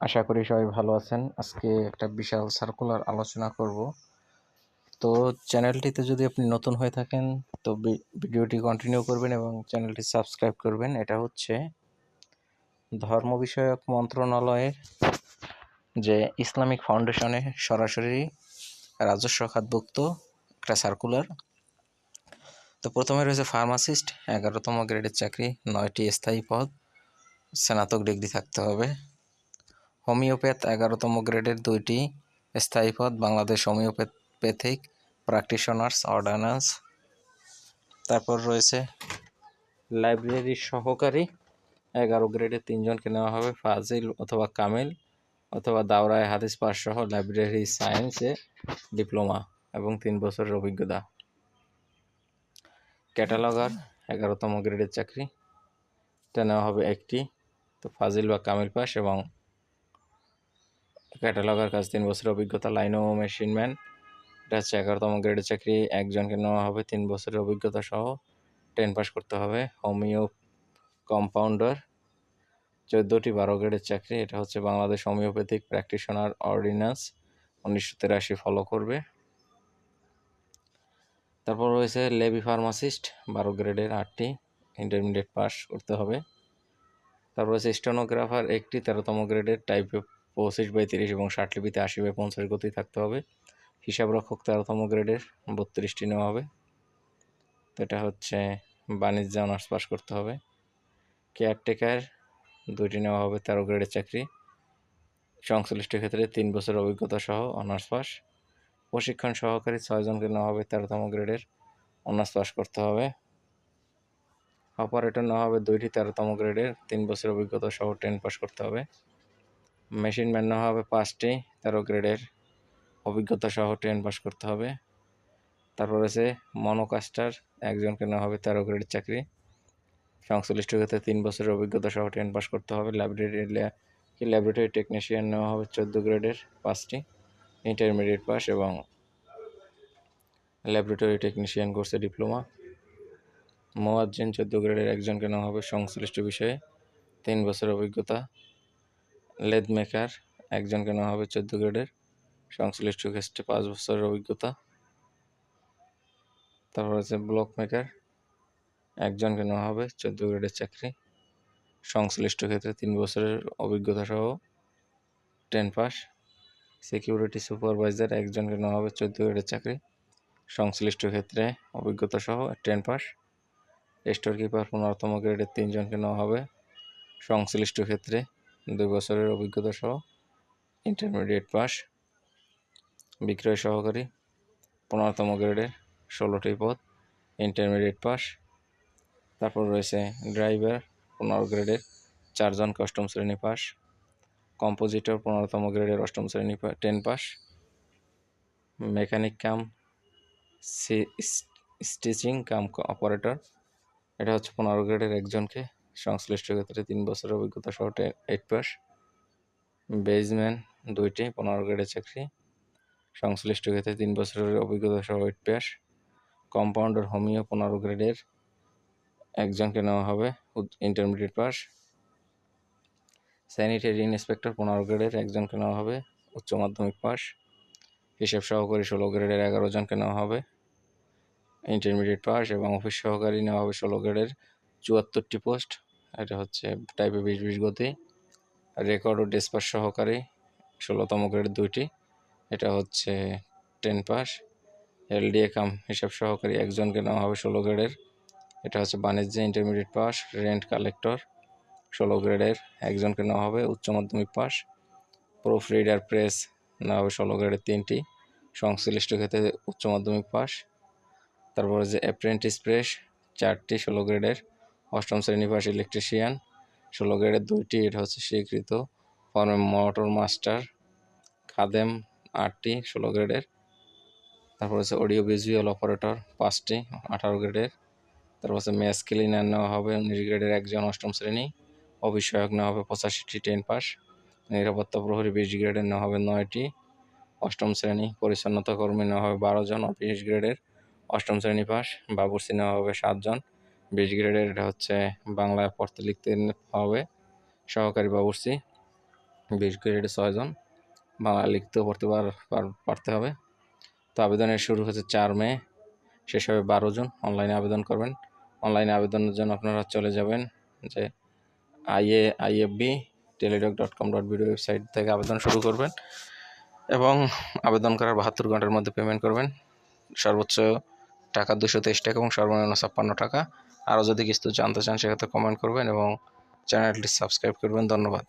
আশা করি সবাই ভালো আছেন। আজকে একটা বিশাল সার্কুলার আলোচনা করব। তো চ্যানেলটিতে যদি আপনি নতুন হয়ে থাকেন, তো ভিডিওটি কন্টিনিউ করবেন এবং চ্যানেলটি সাবস্ক্রাইব করবেন। এটা হচ্ছে ধর্ম বিষয়ক মন্ত্রণালয়ের যে ইসলামিক ফাউন্ডেশনে সরাসরি রাজস্ব খাতভুক্ত একটা সার্কুলার তো প্রথমে রয়েছে ফার্মাসিস্ট এগারোতম গ্রেডের চাকরি, নয়টি স্থায়ী পদ, স্নাতক ডিগ্রি থাকতে হবে। হোমিওপ্যাথ এগারোতম গ্রেডের দুইটি স্থায়ী পদ বাংলাদেশ হোমিওপ্যাথিক প্র্যাকটিশনার্স অর্ডান্যান্স। তারপর রয়েছে লাইব্রেরি সহকারী, এগারো গ্রেডের তিনজনকে নেওয়া হবে, ফাজিল অথবা কামিল অথবা দাওরায় হাদিস পাস সহ লাইব্রেরি সায়েন্সে ডিপ্লোমা এবং তিন বছরের অভিজ্ঞতা। ক্যাটালগার, এগারোতম গ্রেডের চাকরি। এটা নেওয়া হবে একটি, তো ফাজিল বা কামিল পাস এবং ক্যাটালগার কাজ তিন বছরের অভিজ্ঞতা, লাইন ও মেশিনম্যান এটা হচ্ছে এগারোতম গ্রেডের চাকরি, একজনকে নেওয়া হবে তিন বছরের অভিজ্ঞতা সহ। টেন পাস করতে হবে, হোমিও কম্পাউন্ডার। চোদ্দোটি বারো গ্রেডের চাকরি, এটা হচ্ছে বাংলাদেশ হোমিওপ্যাথিক প্র্যাকটিশনার অর্ডিন্যান্স। উনিশশো তিরাশি ফলো করবে। তারপর রয়েছে লেবি ফার্মাসিস্ট, বারো গ্রেডের আটটি ইন্টারমিডিয়েট পাস করতে হবে। তারপর রয়েছে স্টেনোগ্রাফার একটি তেরোতম গ্রেডের টাইপে পঁচিশ বাই তিরিশ এবং ষাট লিপিতে আশি বাই পঞ্চাশ গতি থাকতে হবে। হিসাবরক্ষক তেরোতম গ্রেডের বত্রিশটি নেওয়া হবে। তো এটা হচ্ছে বাণিজ্য অনার্স পাস করতে হবে। কেয়ারটেকার দুইটি নেওয়া হবে তেরো গ্রেডের চাকরি। সংশ্লিষ্ট ক্ষেত্রে তিন বছর অভিজ্ঞতা সহ অনার্স পাস। প্রশিক্ষণ সহকারী ছয়জনকে নেওয়া হবে তেরোতম গ্রেডের অনার্স পাস করতে হবে। অপারেটর নেওয়া হবে দুইটি তেরোতম গ্রেডের তিন বছর অভিজ্ঞতা সহ টেন পাস করতে হবে। মেশিন ম্যান নেওয়া হবে পাঁচটি, তেরো গ্রেডের অভিজ্ঞতা সহ ট্রেন পাস করতে হবে। তারপর রয়েছে মনোকাস্টার একজনকে নেওয়া হবে তেরো গ্রেডের চাকরি। সংশ্লিষ্ট ক্ষেত্রে তিন বছরের অভিজ্ঞতা সহ ট্রেন পাস করতে হবে। ল্যাবরেটরি ল্যাবরেটরি টেকনিশিয়ান নেওয়া হবে? চোদ্দ গ্রেডের পাঁচটি। ইন্টারমিডিয়েট পাস এবং ল্যাবরেটরি টেকনিশিয়ান কোর্সে ডিপ্লোমা মোয়াজ্জেন চোদ্দ গ্রেডের একজনকে নেওয়া হবে। সংশ্লিষ্ট বিষয়ে তিন বছরের অভিজ্ঞতা। লেদ মেকার, একজনকে নেওয়া হবে চোদ্দ গ্রেডের। সংশ্লিষ্ট ক্ষেত্রে পাঁচ বছরের অভিজ্ঞতা। তারপর আছে ব্লক মেকার, একজনকে নেওয়া হবে চোদ্দ গ্রেডের চাকরি। সংশ্লিষ্ট ক্ষেত্রে তিন বছরের অভিজ্ঞতা সহ টেন পাস। সিকিউরিটি সুপারভাইজার, একজনকে নেওয়া হবে চোদ্দ গ্রেডের চাকরি। সংশ্লিষ্ট ক্ষেত্রে অভিজ্ঞতা সহ টেন পাস। স্টোর কিপার পনেরোতম গ্রেডের তিনজনকে নেওয়া হবে। সংশ্লিষ্ট ক্ষেত্রে দুই বছরের অভিজ্ঞতা সহ ইন্টারমিডিয়েট পাস বিক্রয় সহকারী, পনেরোতম গ্রেডের ষোলোটি পদ ইন্টারমিডিয়েট পাস তারপর রয়েছে ড্রাইভার পনেরো গ্রেডের চারজন কাস্টম শ্রেণি পাস কম্পোজিটর পনেরোতম গ্রেডের অষ্টম শ্রেণি ten pass mechanic cum stitching cum operator এটা হচ্ছে পনেরো গ্রেডের একজনকে সংশ্লিষ্ট ক্ষেত্রে তিন বছরের অভিজ্ঞতা সহ এইট পাস বেজম্যান দুইটি, পনেরো গ্রেডের চাকরি। সংশ্লিষ্ট ক্ষেত্রে তিন বছরের অভিজ্ঞতা সহ এইট পাস কম্পাউন্ডার হোমিও পনেরো গ্রেডের একজনকে নেওয়া হবে ইন্টারমিডিয়েট পাস স্যানিটারি ইন্সপেক্টর পনেরো গ্রেডের একজনকে নেওয়া হবে, উচ্চ মাধ্যমিক পাস হিসাব সহকারী ষোলো গ্রেডের এগারো জনকে নেওয়া হবে। ইন্টারমিডিয়েট পাস এবং অফিস সহকারী নেওয়া হবে ষোলো গ্রেডের চুয়াত্তরটি পোস্ট, এটা হচ্ছে টাইপে বিশ বিশ গতি রেকর্ড ও ডিসপাস সহকারী ষোলোতম গ্রেডের দুইটি, এটা হচ্ছে টেন পাস এলডিএ কাম হিসাব সহকারী একজনকে নেওয়া হবে ষোলো গ্রেডের এটা হচ্ছে বাণিজ্য ইন্টারমিডিয়েট পাস রেন্ট কালেক্টর ষোলো গ্রেডের একজনকে নেওয়া হবে উচ্চ মাধ্যমিক পাস প্রুফ রিডার প্রেস নেওয়া হবে ষোলো গ্রেডের তিনটি, সংশ্লিষ্ট ক্ষেত্রে উচ্চ মাধ্যমিক পাস তারপরে যে অ্যাপ্রেন্টিস প্রেস চারটি ষোলো গ্রেডের অষ্টম শ্রেণি পাস ইলেকট্রিশিয়ান ষোলো গ্রেডের দুইটি, এটা হচ্ছে স্বীকৃত। ফর্মে মোটর মাস্টার খাদেম আটটি, ষোলো গ্রেডের তারপর হচ্ছে অডিও ভিজুয়াল অপারেটর পাঁচটি, আঠারো গ্রেডের তারপর হচ্ছে ম্যাস ক্লিনার নেওয়া হবে, উনিশ গ্রেডের একজন অষ্টম শ্রেণি। অভিষয়ক নেওয়া হবে, পঁচাশিটি টেন পাস নিরাপত্তা প্রহরী বিশ গ্রেডের নেওয়া হবে, নয়টি। অষ্টম শ্রেণি পরিচ্ছন্নতা কর্মী নেওয়া হবে, বারো জন। বিশ গ্রেডের অষ্টম শ্রেণি পাস বাবুর্চি নেওয়া হবে, সাতজন। বিশ গ্রেডের, এটা হচ্ছে বাংলায় পড়তে লিখতে হবে। সহকারী বাবুর্চি, বিশ গ্রেডে ছয়জন বাংলা লিখতেও পড়তে পার, পার- পারতে হবে। তো আবেদনের শুরু হচ্ছে চার মে, শেষ হবে বারো জন। অনলাইনে আবেদন করবেন। অনলাইনে আবেদনের জন্য আপনারা চলে যাবেন যে IA, IFB, teletalk dot com dot BD website থেকে আবেদন শুরু করবেন এবং আবেদন করার বাহাত্তর ঘণ্টার মধ্যে পেমেন্ট করবেন। সর্বোচ্চ টাকা দুশো তেইশ টাকা এবং সর্বনিম্ন ছাপ্পান্ন টাকা। আরও যদি কিছু জানতে চান সেক্ষেত্রে কমেন্ট করবেন এবং চ্যানেলটি সাবস্ক্রাইব করবেন। ধন্যবাদ।